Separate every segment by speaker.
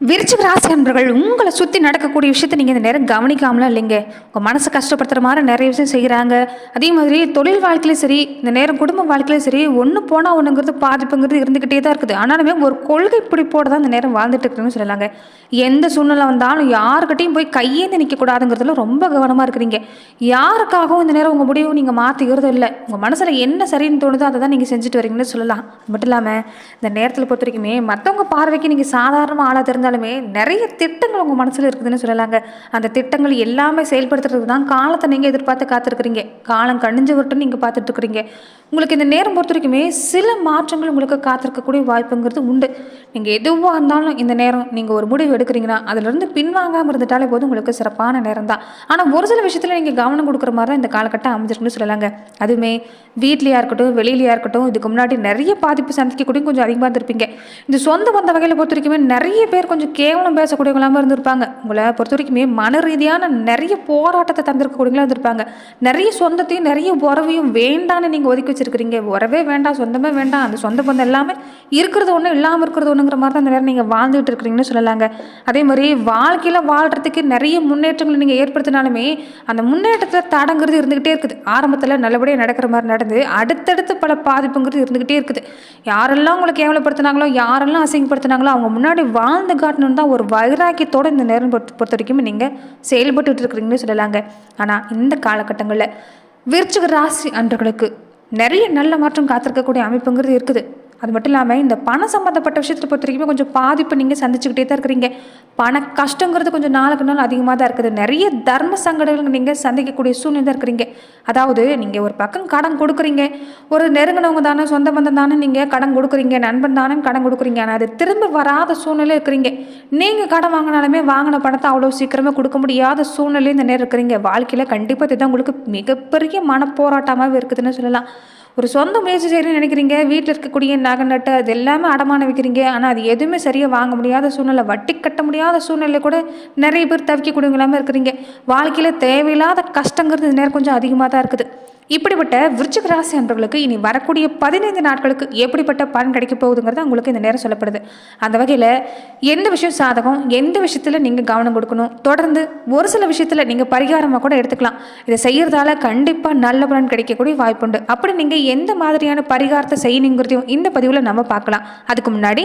Speaker 1: விருச்சிக ராசி அன்பர்கள் உங்களை சுற்றி நடக்கக்கூடிய விஷயத்தை நீங்கள் இந்த நேரம் கவனிக்காமலாம் இல்லைங்க. உங்கள் மனசை கஷ்டப்படுத்துகிற மாதிரி நிறைய விஷயம் செய்கிறாங்க அதே மாதிரி தொழில் வாழ்க்கையிலும் சரி இந்த நேரம் குடும்ப வாழ்க்கையிலும் சரி ஒன்று போனால் ஒன்றுங்கிறது பாதிப்புங்கிறது இருந்துக்கிட்டே தான் இருக்குது. ஆனாலுமே ஒரு கொள்கை பிடிப்போடு தான் இந்த நேரம் வாழ்ந்துட்டு இருக்குன்னு சொல்லலாங்க. எந்த சூழ்நிலை வந்தாலும் யாருக்கிட்டையும் போய் கையேந்து நிற்கக்கூடாதுங்கிறதுல ரொம்ப கவனமாக இருக்கிறீங்க. யாருக்காகவும் இந்த நேரம் உங்கள் முடிவு நீங்கள் மாற்றிக்கிறது இல்லை. உங்கள் மனசில் என்ன சரின்னு தோணுதோ அதை தான் நீங்கள் செஞ்சுட்டு வரீங்கன்னு சொல்லலாம். அது மட்டும் இல்லாமல் இந்த நேரத்தில் பொறுத்த வரைக்குமே மற்றவங்க பார்வைக்கு நீங்கள் சாதாரண ஆளாக இருந்தாலுமே நிறைய திட்டங்கள் உங்கள் மனசில் இருக்குதுன்னு சொல்லலாங்க. அந்த திட்டங்கள் எல்லாமே செயல்படுத்துறதுக்கு தான் காலத்தை நீங்கள் எதிர்பார்த்து காத்திருக்கிறீங்க. காலம் கணிஞ்சு விட்டு நீங்கள் பார்த்துட்டு இருக்கிறீங்க உங்களுக்கு இந்த நேரம் பொறுத்த வரைக்குமே சில மாற்றங்கள் உங்களுக்கு காத்திருக்கக்கூடிய வாய்ப்புங்கிறது உண்டு. நீங்கள் எதுவாக இருந்தாலும் இந்த நேரம் நீங்கள் ஒரு முடிவு எடுக்கிறீங்கன்னா அதிலிருந்து பின்வாங்காமல் இருந்துட்டாலே போதும் உங்களுக்கு சிறப்பான நேரம் தான். ஆனால் ஒரு சில விஷயத்தில் நீங்கள் கவனம் கொடுக்குற மாதிரி தான் இந்த காலகட்டம் அமைஞ்சிருக்குன்னு சொல்லலாங்க. அதுவுமே வீட்லேயா இருக்கட்டும் வெளியிலையா இருக்கட்டும் இதுக்கு முன்னாடி நிறைய பாதிப்பு சந்திக்கக்கூடிய கொஞ்சம் அதிகமாக இருந்திருப்பீங்க. இந்த சொந்த வந்த வகையில் பொறுத்த வரைக்குமே நிறைய பேர் கொஞ்சம் கேவலம் பேசக்கூடியவங்களாம இருந்திருப்பாங்க. உங்களை பொறுத்த வரைக்குமே மன ரீதியான நிறைய போராட்டத்தை தந்திருக்கக்கூடியவங்களா இருந்திருப்பாங்க. நிறைய சொந்தத்தையும் நிறைய உறவையும் வேண்டான்னு நீங்கள் ஒதுக்கி வச்சிருக்கிறீங்க. உறவே வேண்டாம் சொந்தமே வேண்டாம். அந்த சொந்த பந்தம் எல்லாமே இருக்கிறது ஒன்று இல்லாமல் இருக்கிறது ஒன்றுங்கிற மாதிரி தான் அந்த நேரம் நீங்கள் வாழ்ந்துகிட்டு இருக்கிறீங்கன்னு சொல்லலாங்க. அதே மாதிரி வாழ்க்கையில் வாழ்கிறதுக்கு நிறைய முன்னேற்றங்களை நீங்கள் ஏற்படுத்தினாலுமே அந்த முன்னேற்றத்தில் தடங்கிறது இருந்துக்கிட்டே இருக்குது. ஆரம்பத்தில் நல்லபடியாக நடக்கிற மாதிரி நடந்து அடுத்தடுத்து பல பாதிப்புங்கிறது இருந்துக்கிட்டே இருக்குது. யாரெல்லாம் உங்களை கேவலப்படுத்தினாங்களோ யாரெல்லாம் அசிங்கப்படுத்தினாங்களோ அவங்க முன்னாடி வாழ்ந்து காட்டணும்னு தான் ஒரு வைராக்கியத்தோடு இந்த நேரம் பொறுத்த பொறுத்த வரைக்கும் நீங்கள் செயல்பட்டு இருக்கிறீங்கன்னு சொல்லலாங்க. ஆனால் இந்த காலகட்டங்களில் விருச்சிக ராசி அன்றர்களுக்கு நிறைய நல்ல மாற்றம் காத்திருக்கக்கூடிய அமைப்புங்கிறது இருக்குது. அது மட்டும் இல்லாமல் இந்த பணம் சம்மந்தப்பட்ட விஷயத்தை பொறுத்த வரைக்குமே கொஞ்சம் பாதிப்பு நீங்கள் சந்திச்சுக்கிட்டே தான் இருக்கிறீங்க. பண கஷ்டங்கிறது கொஞ்சம் நாளுக்கு நாள் அதிகமாக தான் இருக்குது. நிறைய தர்ம சங்கடங்கள் நீங்கள் சந்திக்கக்கூடிய சூழ்நிலை தான் இருக்கிறீங்க. அதாவது நீங்கள் ஒரு பக்கம் கடன் கொடுக்குறீங்க. ஒரு நெருங்கினவங்க தானே சொந்த பந்தம் தானே நீங்கள் கடன் கொடுக்குறீங்க. நண்பன் தானே கடன் கொடுக்குறீங்க. ஆனால் அது திரும்ப வராத சூழ்நிலை இருக்கிறீங்க. நீங்கள் கடன் வாங்கினாலுமே வாங்கின பணத்தை அவ்வளோ சீக்கிரமாக கொடுக்க முடியாத சூழ்நிலை இந்த நேரம் இருக்கிறீங்க. வாழ்க்கையில் கண்டிப்பாக இதுதான் உங்களுக்கு மிகப்பெரிய மனப்போராட்டமாகவே இருக்குதுன்னு சொல்லலாம். ஒரு சொந்த முயற்சி செய்யணும்னு நினைக்கிறீங்க. வீட்டில் இருக்கக்கூடிய நகை நட்டு அது எல்லாமே அடமானம் வைக்கிறீங்க. ஆனால் அது எதுவுமே சரியாக வாங்க முடியாத சூழ்நிலை. வட்டி கட்ட முடியாத சூழ்நிலை கூட நிறைய பேர் தவிக்கக்கூடியவங்களாம இருக்கிறீங்க. வாழ்க்கையில் தேவையில்லாத கஷ்டங்கிறது இந்த நேரம் கொஞ்சம் அதிகமாக தான் இருக்குது. இப்படிப்பட்ட விருச்சிக ராசி அன்பர்களுக்கு இனி வரக்கூடிய பதினைந்து நாட்களுக்கு எப்படிப்பட்ட பலன் கிடைக்க போகுதுங்கிறது உங்களுக்கு இந்த நேரம் சொல்லப்படுது. அந்த வகையில் எந்த விஷயம் சாதகம் எந்த விஷயத்தில் நீங்கள் கவனம் கொடுக்கணும்? தொடர்ந்து ஒரு சில விஷயத்தில் நீங்கள் பரிகாரமாக கூட எடுத்துக்கலாம். இதை செய்கிறதால கண்டிப்பாக நல்ல பலன் கிடைக்கக்கூடிய வாய்ப்புண்டு. அப்படி நீங்கள் எந்த மாதிரியான பரிகாரத்தை செய்யணுங்கிறதையும் இந்த பதிவில் நம்ம பார்க்கலாம். அதுக்கு முன்னாடி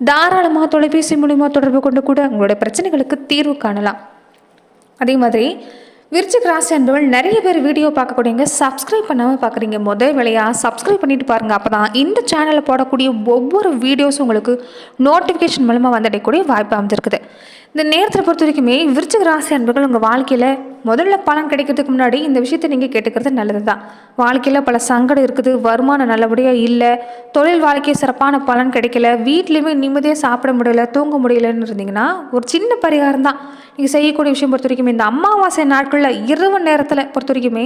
Speaker 1: தாராளமாக தொலைபேசி மூலிமா தொடர்பு கொண்டு கூட உங்களுடைய பிரச்சனைகளுக்கு தீர்வு காணலாம். அதே மாதிரி விருச்சிக் ராசி அன்பர்கள் நிறைய பேர் வீடியோ பார்க்கக்கூடியவங்க சப்ஸ்கிரைப் பண்ணாமல் பார்க்குறீங்க. முதல் வேலையாக சப்ஸ்கிரைப் பண்ணிட்டு பாருங்கள் அப்போ தான் இந்த சேனலில் போடக்கூடிய ஒவ்வொரு வீடியோஸும் உங்களுக்கு நோட்டிஃபிகேஷன் மூலமாக வந்தடையக்கூடிய வாய்ப்பு அமைஞ்சிருக்குது இந்த நேரத்தில் பொறுத்த வரைக்குமே விருச்சிக் ராசி அன்பர்கள் உங்கள் வாழ்க்கையில் முதல்ல பலன் கிடைக்கிறதுக்கு முன்னாடி இந்த விஷயத்தை நீங்கள் கேட்டுக்கிறது நல்லது தான் வாழ்க்கையில் பல சங்கடம் இருக்குது வருமானம் நல்லபடியாக இல்லை தொழில் வாழ்க்கை சிறப்பான பலன் கிடைக்கல வீட்லேயுமே நிம்மதியாக சாப்பிட முடியல தூங்க முடியலன்னு இருந்தீங்கன்னா ஒரு சின்ன பரிகாரம் தான் நீங்கள் செய்யக்கூடிய விஷயம் பொறுத்த வரைக்கும் இந்த அமாவாசை நாட்களில் இரவு நேரத்தில் பொறுத்த வரைக்குமே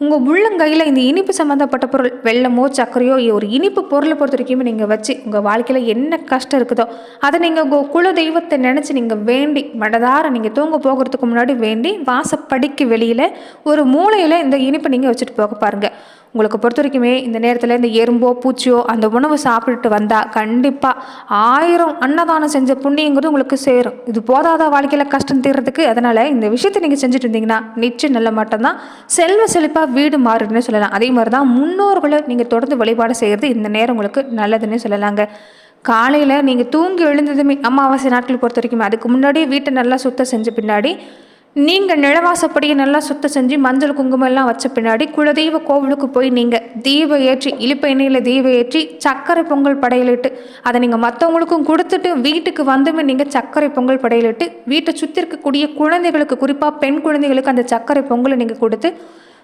Speaker 1: உங்கள் உள்ளங்கையில் இந்த இனிப்பு சம்மந்தப்பட்ட பொருள் வெள்ளமோ சர்க்கரையோ ஒரு இனிப்பு பொருளை பொறுத்த வரைக்குமே நீங்கள் வச்சு உங்கள் வாழ்க்கையில் என்ன கஷ்டம் இருக்குதோ அதை நீங்கள் உங்கள் குல தெய்வத்தை நினச்சி நீங்கள் வேண்டி மடதார நீங்கள் தூங்க போகிறதுக்கு முன்னாடி வேண்டி வாசப்படிக்கு வெளியில் ஒரு மூலையில் இந்த இனிப்பை நீங்கள் வச்சுட்டு போக பாருங்கள் உங்களுக்கு பொறுத்த வரைக்குமே இந்த நேரத்தில் இந்த எறும்போ பூச்சியோ அந்த உணவு சாப்பிட்டுட்டு வந்தால் கண்டிப்பாக ஆயிரம் அன்னதானம் செஞ்ச புண்ணியங்கிறது உங்களுக்கு சேரும். இது போதாத வாழ்க்கையில் கஷ்டம் தீர்றதுக்கு? அதனால் இந்த விஷயத்தை நீங்கள் செஞ்சுட்டு இருந்தீங்கன்னா நிச்சயம் நல்ல மட்டும்தான் செல்வ செழிப்பாக வீடு மாறுதுன்னு சொல்லலாம். அதே மாதிரி தான் முன்னோர்களை நீங்கள் தொடர்ந்து வழிபாடு செய்கிறது இந்த நேரம் உங்களுக்கு நல்லதுன்னு சொல்லலாங்க. காலையில் நீங்கள் தூங்கி எழுந்ததுமே அமாவாசை நாட்கள் பொறுத்த வரைக்கும் அதுக்கு முன்னாடியே வீட்டை நல்லா சுத்தம் செஞ்ச பின்னாடி நீங்கள் நிலவாசப்படியை நல்லா சுத்தம் செஞ்சு மஞ்சள் குங்குமம் எல்லாம் வச்ச பின்னாடி குலதெய்வ கோவிலுக்கு போய் நீங்கள் தீபம் ஏற்றி இழுப்ப எண்ணெயில் தீபம் ஏற்றி சர்க்கரை பொங்கல் படையலிட்டு அதை நீங்கள் மற்றவங்களுக்கும் கொடுத்துட்டு வீட்டுக்கு வந்துமே நீங்கள் சர்க்கரை பொங்கல் படையலிட்டு வீட்டை சுற்றி இருக்கக்கூடிய குழந்தைகளுக்கு குறிப்பாக பெண் குழந்தைகளுக்கு அந்த சர்க்கரை பொங்கலை நீங்கள் கொடுத்து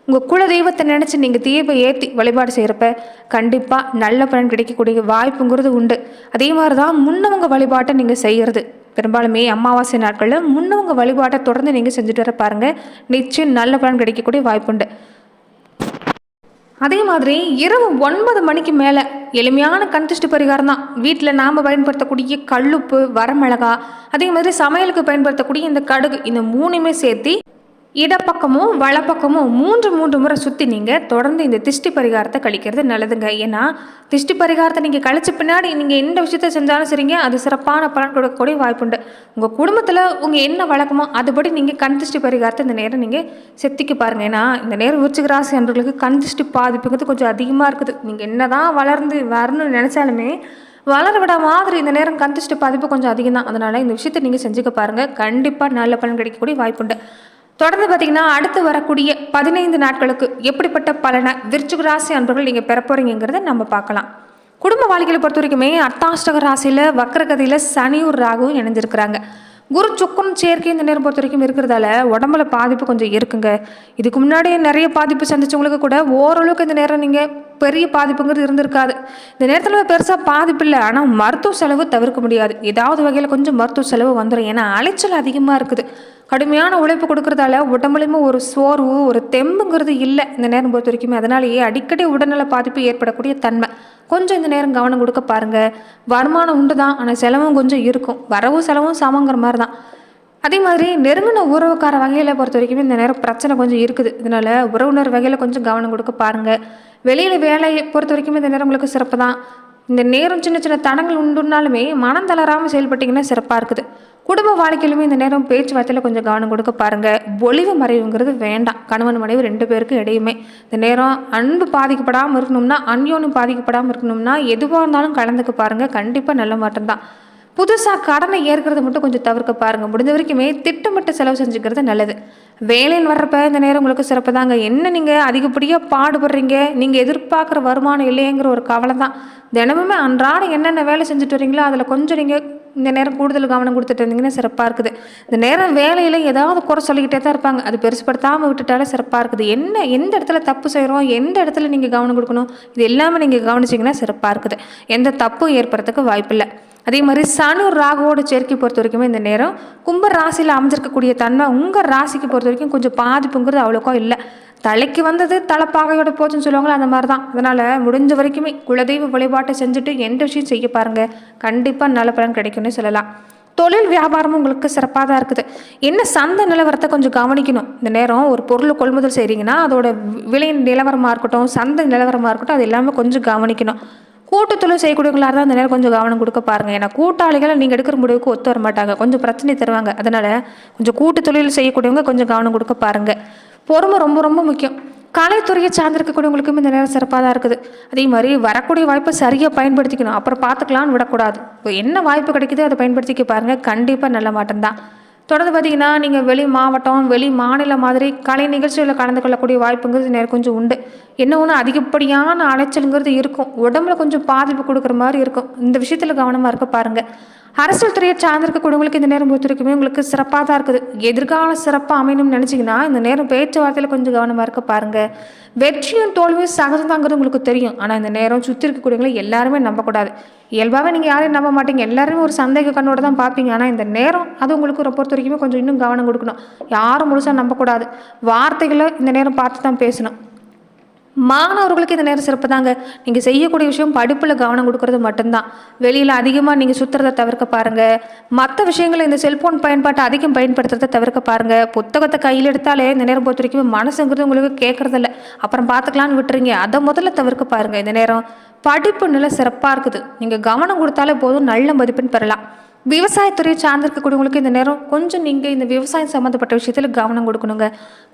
Speaker 1: உங்கள் குல தெய்வத்தை நினச்சி நீங்கள் தீபம் ஏற்றி வழிபாடு செய்கிறப்ப கண்டிப்பாக நல்ல பலன் கிடைக்கக்கூடிய வாய்ப்புங்கிறது உண்டு. அதே மாதிரி தான் முன்னவங்க வழிபாட்டை நீங்கள் செய்கிறது பெரும்பாலுமே அமாவாசை நாட்களில் முன்னவங்க வழிபாட்டை தொடர்ந்து நீங்கள் செஞ்சுட்டு வர பாருங்கள் நிச்சயம் நல்ல பலன் கிடைக்கக்கூடிய வாய்ப்புண்டு அதே மாதிரி இரவு ஒன்பது மணிக்கு மேலே எளிமையான கண்டிஸ்ட் பரிகாரம் தான். வீட்டில் நாம் பயன்படுத்தக்கூடிய கல்லுப்பு வரமிளகா அதே மாதிரி சமையலுக்கு பயன்படுத்தக்கூடிய இந்த கடுகு இந்த மூணுமே சேர்த்து இடப்பக்கமும் வலப்பக்கமும் மூன்று மூன்று முறை சுற்றி நீங்கள் தொடர்ந்து இந்த திஷ்டி பரிகாரத்தை கழிக்கிறது நல்லதுங்க. ஏன்னா திஷ்டி பரிகாரத்தை நீங்கள் கழிச்ச பின்னாடி நீங்கள் எந்த விஷயத்தை செஞ்சாலும் சரிங்க அது சிறப்பான பலன் கொடுக்கக்கூடிய வாய்ப்புண்டு உங்கள் குடும்பத்தில் உங்கள் என்ன வழக்கமோ அதுபடி நீங்கள் கண் திஷ்டி பரிகாரத்தை இந்த நேரம் நீங்கள் செத்திக்கு பாருங்கள் ஏன்னா இந்த நேரம் விருச்சிக ராசி அன்பர்களுக்கு கண் திஷ்டி பாதிப்புங்கிறது கொஞ்சம் அதிகமாக இருக்குது. நீங்கள் என்ன தான் வளர்ந்து வரணும்னு நினச்சாலுமே வளர விட மாதிரி இந்த நேரம் கண் திஷ்டி பாதிப்பு கொஞ்சம் அதிகம் தான் அதனால் இந்த விஷயத்தை நீங்கள் செஞ்சுக்க பாருங்கள் கண்டிப்பாக நல்ல பலன் கிடைக்கக்கூடிய வாய்ப்புண்டு தொடர்ந்து பார்த்தீங்கன்னா அடுத்து வரக்கூடிய பதினைந்து நாட்களுக்கு எப்படிப்பட்ட பலனை விருச்சிக ராசி அன்பர்கள் நீங்கள் பெற போகிறீங்கிறத நம்ம பார்க்கலாம். குடும்ப வாழ்க்கையில பொறுத்த வரைக்குமே அர்த்தாஷ்டக ராசியில் வக்கரகதியில் சனியூர் ராகுவும் இணைஞ்சிருக்கிறாங்க. குரு சுக்கரன் சேர்க்கை இந்த நேரம் பொறுத்த வரைக்கும் இருக்கிறதால உடம்புல பாதிப்பு கொஞ்சம் இருக்குங்க. இதுக்கு முன்னாடி நிறைய பாதிப்பு சந்திச்சவங்களுக்கு கூட ஓரளவுக்கு இந்த நேரம் நீங்கள் பெரிய பாதிப்புங்கிறது இருந்திருக்காது. இந்த நேரத்தில் பெருசாக பாதிப்பு இல்லை. ஆனால் மருத்துவ செலவு தவிர்க்க முடியாது. ஏதாவது வகையில் கொஞ்சம் மருத்துவ செலவு வந்துடும் ஏன்னா அலைச்சல் அதிகமாக இருக்குது. கடுமையான உழைப்பு கொடுக்கறதால உடம்புலையுமே ஒரு சோர்வு ஒரு தெம்புங்கிறது இல்லை. இந்த நேரம் பொறுத்த வரைக்குமே அதனாலேயே அடிக்கடி உடல்நல பாதிப்பு ஏற்படக்கூடிய தன்மை. கொஞ்சம் இந்த நேரம் கவனம் கொடுக்க பாருங்க. வருமானம் உண்டு தான் ஆனால் செலவும் கொஞ்சம் இருக்கும். வரவும் செலவும் சமங்கிற மாதிரி தான் அதே மாதிரி நெருங்கின உறவுக்கார வகையில் பொறுத்த வரைக்கும் இந்த நேரம் பிரச்சனை கொஞ்சம் இருக்குது. இதனால் உறவினர் வகையில் கொஞ்சம் கவனம் கொடுக்க பாருங்கள் வெளியில் வேலையை பொறுத்த வரைக்குமே இந்த நேரம் உங்களுக்கு சிறப்பு தான். இந்த நேரம் சின்ன சின்ன தடங்கள் உண்டுனாலுமே மனம் தளராமல் செயல்பட்டிங்கன்னா சிறப்பாக இருக்குது. குடும்ப வாழ்க்கையிலுமே இந்த நேரம் பேச்சுவார்த்தையில் கொஞ்சம் கவனம் கொடுக்க பாருங்கள் ஒளிவு மறைவுங்கிறது வேண்டாம். கணவன் மனைவி ரெண்டு பேருக்கும் இடையுமே. இந்த நேரம் அன்பு பாதிக்கப்படாமல் இருக்கணும்னா அந்யோன்யம் பாதிக்கப்படாமல் இருக்கணும்னா எதுவாக இருந்தாலும் கலந்துக்க பாருங்கள் கண்டிப்பாக நல்ல மாற்றம் தான். புதுசாக கடனை ஏற்கிறது மட்டும் கொஞ்சம் தவிர்க்க பாருங்கள் முடிஞ்ச வரைக்குமே திட்டமிட்டு செலவு செஞ்சுக்கிறது நல்லது. வேலைன்னு வர்றப்ப இந்த நேரம் உங்களுக்கு சிறப்பு தாங்க என்ன நீங்கள் அதிகப்படியாக பாடுபடுறீங்க? நீங்கள் எதிர்பார்க்குற வருமானம் இல்லையேங்கிற ஒரு கவலை தான் தினமுமே அன்றாடம் என்னென்ன வேலை செஞ்சுட்டு வரீங்களோ அதில் கொஞ்சம் நீங்கள் இந்த நேரம் கூடுதல் கவனம் கொடுத்துட்டு இருந்தீங்கன்னா சிறப்பாக இருக்குது. இந்த நேரம் வேலையில் ஏதாவது குறை சொல்லிக்கிட்டே தான் இருப்பாங்க. அது பெருசுப்படுத்தாமல் விட்டுட்டாலே சிறப்பாக இருக்குது. என்ன எந்த இடத்துல தப்பு செய்கிறோம் எந்த இடத்துல நீங்கள் கவனம் கொடுக்கணும்? இது எல்லாமே நீங்கள் கவனிச்சிங்கன்னா சிறப்பாக இருக்குது. எந்த தப்பும் ஏற்படுறதுக்கு வாய்ப்பில்லை. அதே மாதிரி சனு ராகுவோட சேர்க்கை பொறுத்த வரைக்குமே இந்த நேரம் கும்ப ராசியில் அமைஞ்சிருக்கக்கூடிய தன்மை உங்கள் ராசிக்கு பொறுத்த வரைக்கும் கொஞ்சம் பாதிப்புங்கிறது அவ்வளோக்கா இல்லை. தலைக்கு வந்தது தலைப்பாகையோட போச்சுன்னு சொல்லுவாங்களே அந்த மாதிரி தான் அதனால் முடிஞ்ச வரைக்குமே குலதெய்வ வழிபாட்டை செஞ்சுட்டு எந்த விஷயம் செய்ய பாருங்கள் கண்டிப்பாக நல்ல பலன் கிடைக்கும்னு சொல்லலாம். தொழில் வியாபாரமும் உங்களுக்கு சிறப்பாக தான் இருக்குது. என்ன சந்தை நிலவரத்தை கொஞ்சம் கவனிக்கணும். இந்த நேரம் ஒரு பொருள் கொள்முதல் செய்கிறீங்கன்னா அதோட விலை நிலவரமாக இருக்கட்டும் சந்தை நிலவரமாக இருக்கட்டும் அது எல்லாமே கொஞ்சம் கவனிக்கணும். கூட்டுத்தொழில் செய்யக்கூடியவங்களாக இருந்தால் அந்த நேரம் கொஞ்சம் கவனம் கொடுக்க பாருங்கள் ஏன்னா கூட்டாளிகளை நீங்கள் எடுக்கிற முடிவுக்கு ஒத்து வர மாட்டாங்க. கொஞ்சம் பிரச்சனை தருவாங்க. அதனால் கொஞ்சம் கூட்டு தொழில் செய்யக்கூடியவங்க கொஞ்சம் கவனம் கொடுக்க பாருங்கள் பொறுமை ரொம்ப ரொம்ப முக்கியம். கலைத்துறையை சார்ந்திருக்கக்கூடியவங்களுக்கும் இந்த நேரம் சிறப்பாக தான் இருக்குது. அதே மாதிரி வரக்கூடிய வாய்ப்பை சரியாக பயன்படுத்திக்கணும். அப்புறம் பார்த்துக்கலான்னு விடக்கூடாது. இப்போ என்ன வாய்ப்பு கிடைக்குதோ அதை பயன்படுத்திக்க பாருங்கள் கண்டிப்பாக நல்ல மாட்டம்தான் தொடர்ந்து பார்த்தீங்கன்னா நீங்கள் வெளி மாவட்டம் வெளி மாநிலம் மாதிரி கலை நிகழ்ச்சிகளில் கலந்து கொள்ளக்கூடிய வாய்ப்புங்கிறது நேரம் கொஞ்சம் உண்டு. என்ன ஒன்று அதிகப்படியான அலைச்சலுங்கிறது இருக்கும். உடம்புல கொஞ்சம் பாதிப்பு கொடுக்குற மாதிரி இருக்கும். இந்த விஷயத்தில் கவனமாக இருக்க பாருங்கள் அரசியல் துறையை சார்ந்திருக்கக்கூடியவங்களுக்கு இந்த நேரம் பொறுத்திருக்குமே உங்களுக்கு சிறப்பாக தான் இருக்குது. எதிர்கால சிறப்பாக அமையணும்னு நினச்சிங்கன்னா இந்த நேரம் பேச்சுவார்த்தையில் கொஞ்சம் கவனமாக இருக்க பாருங்கள் வெற்றியும் தோல்வியும் சகஜம்தாங்கிறது உங்களுக்கு தெரியும். ஆனால் இந்த நேரம் சுற்றி இருக்கக்கூடியவங்களை எல்லாருமே நம்பக்கூடாது. இயல்பாகவே நீங்கள் யாரையும் நம்ப மாட்டீங்க. எல்லாருமே ஒரு சந்தேக கண்ணோட தான் பார்ப்பீங்க ஆனால் இந்த நேரம் அது உங்களுக்கு பொறுத்த வரைக்குமே கொஞ்சம் இன்னும் கவனம் கொடுக்கணும். யாரும் முழுசாக நம்பக்கூடாது. வார்த்தைகளை இந்த நேரம் பார்த்து தான் பேசணும். மாணவர்களுக்கு இந்த நேரம் சிறப்பு தாங்க. நீங்கள் செய்யக்கூடிய விஷயம் படிப்பில் கவனம் கொடுக்கறது மட்டும்தான். வெளியில் அதிகமாக நீங்கள் சுற்றுறதை தவிர்க்க பாருங்கள் மற்ற விஷயங்களை இந்த செல்ஃபோன் பயன்பாட்டை அதிகம் பயன்படுத்துறதை தவிர்க்க பாருங்கள் புத்தகத்தை கையில் எடுத்தாலே இந்த நேரம் பொறுத்த வரைக்கும் மனசுங்கிறது உங்களுக்கு கேட்குறதில்ல அப்புறம் பார்த்துக்கலான்னு விட்டுறீங்க. அதை முதல்ல தவிர்க்க பாருங்கள் இந்த நேரம். படிப்பு நிலை சிறப்பாக இருக்குது. நீங்கள் கவனம் கொடுத்தாலே போதும் நல்ல மதிப்பெண் பெறலாம். விவசாயத்துறையை சார்ந்திருக்கக்கூடியவங்களுக்கு இந்த நேரம் கொஞ்சம் நீங்கள் இந்த விவசாயம் சம்மந்தப்பட்ட விஷயத்தில் கவனம் கொடுக்கணுங்க.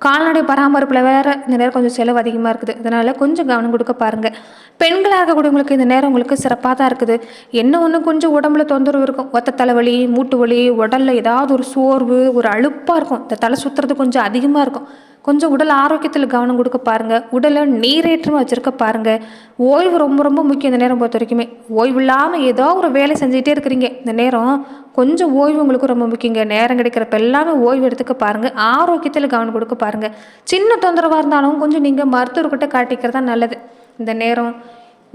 Speaker 1: கால்நடை பராமரிப்பில் வேறு இந்த நேரம் கொஞ்சம் செலவு அதிகமாக இருக்குது. அதனால் கொஞ்சம் கவனம் கொடுக்க பாருங்கள் பெண்களாக இருக்கக்கூடியவங்களுக்கு இந்த நேரம் உங்களுக்கு சிறப்பாக தான் இருக்குது. என்ன ஒன்று கொஞ்சம் உடம்புல தொந்தரவு இருக்கும். ஒத்த தலைவலி மூட்டு வலி உடலில் ஏதாவது ஒரு சோர்வு ஒரு அழுப்பாக இருக்கும். இந்த தலை சுற்றுறது கொஞ்சம் அதிகமாக இருக்கும். கொஞ்சம் உடல் ஆரோக்கியத்தில் கவனம் கொடுக்க பாருங்கள் உடலை நீரேற்றமாக வச்சுருக்க பாருங்கள் ஓய்வு ரொம்ப ரொம்ப முக்கியம் இந்த நேரம் பொறுத்த வரைக்குமே. ஓய்வு இல்லாமல் ஏதோ ஒரு வேலை செஞ்சுட்டே இருக்கிறீங்க. இந்த நேரம் கொஞ்சம் ஓய்வு உங்களுக்கு ரொம்ப முக்கியங்க. நேரம் கிடைக்கிறப்ப எல்லாமே ஓய்வு எடுத்துக்க பாருங்கள் ஆரோக்கியத்தில் கவனம் கொடுக்க பாருங்கள் சின்ன தொந்தரவாக இருந்தாலும் கொஞ்சம் நீங்கள் மருத்துவர்கிட்ட காட்டிக்கிறது தான் நல்லது. இந்த நேரம்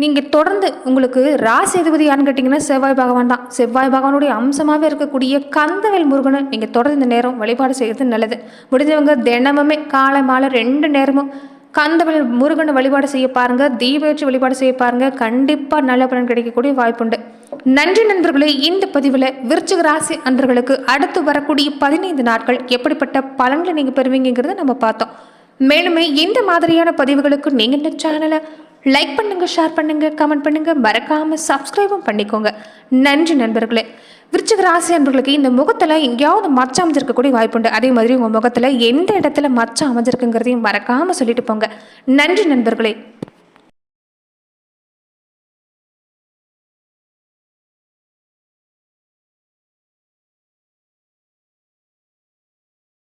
Speaker 1: நீங்கள் தொடர்ந்து உங்களுக்கு ராசி அதிபதி யாருன்னு கேட்டிங்கன்னா செவ்வாய் பகவான் தான். செவ்வாய் பகவானுடைய அம்சமாகவே இருக்கக்கூடிய கந்தவேல் முருகனை நீங்கள் தொடர்ந்து இந்த நேரம் வழிபாடு செய்கிறது நல்லது. முடிஞ்சவங்க தினமுமே காலை மாலை ரெண்டு நேரமும் கந்தவேல் முருகனை வழிபாடு செய்ய பாருங்கள் தீபேற்றி வழிபாடு செய்ய பாருங்கள் கண்டிப்பாக நல்ல பலன் கிடைக்கக்கூடிய வாய்ப்புண்டு நன்றி நண்பர்களே இந்த பதிவில் விருச்சிக ராசி அன்பர்களுக்கு அடுத்து வரக்கூடிய பதினைந்து நாட்கள் எப்படிப்பட்ட பலன்களை நீங்கள் பெறுவீங்கிறத நம்ம பார்த்தோம். மேலுமே இந்த மாதிரியான பதிவுகளுக்கு நீங்கள் இந்த சேனலை லைக் பண்ணுங்க ஷேர் பண்ணுங்க கமெண்ட் பண்ணுங்க. மறக்காம சப்ஸ்கிரைபும் பண்ணிக்கோங்க. நன்றி நண்பர்களே. விருச்சிக ராசி அன்பர்களுக்கு இந்த முகத்தில் எங்கேயாவது மச்சம் அமைஞ்சிருக்கக்கூடிய வாய்ப்புண்டு அதே மாதிரி உங்கள் முகத்தில் எந்த இடத்துல மச்சம் அமைஞ்சிருக்குங்கிறதையும் மறக்காமல் சொல்லிட்டு போங்க. நன்றி நண்பர்களே.